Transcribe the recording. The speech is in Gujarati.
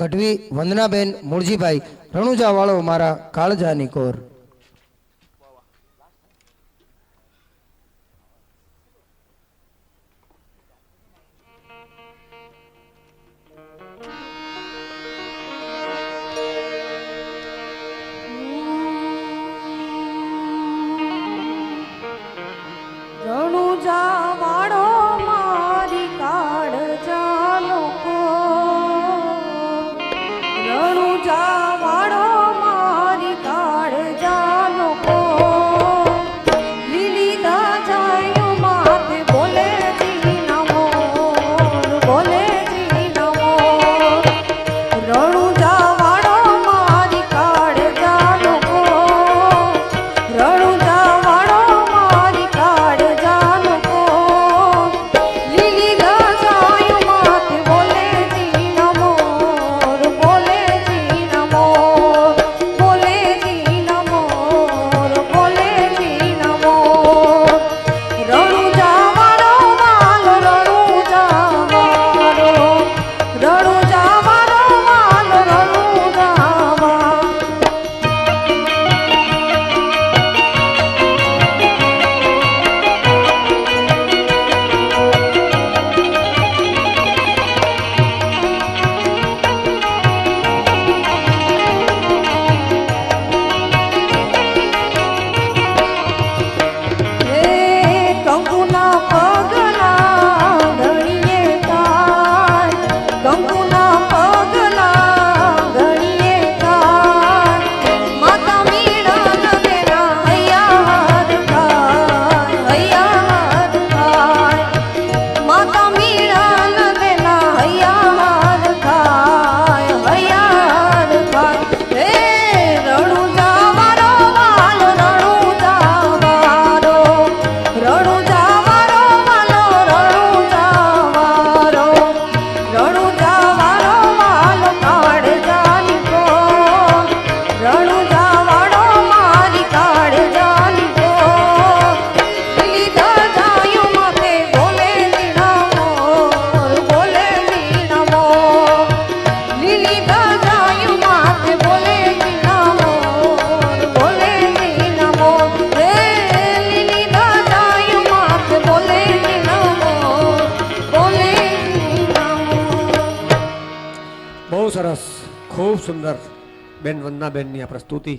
ગઢવી વંદનાબેન મૂળજીભાઈ રણુજાવાળો મારા કાળજાની કોર. Oh. સરસ ખૂબ સુંદર બેન વંદનાબેનની આ પ્રસ્તુતિ.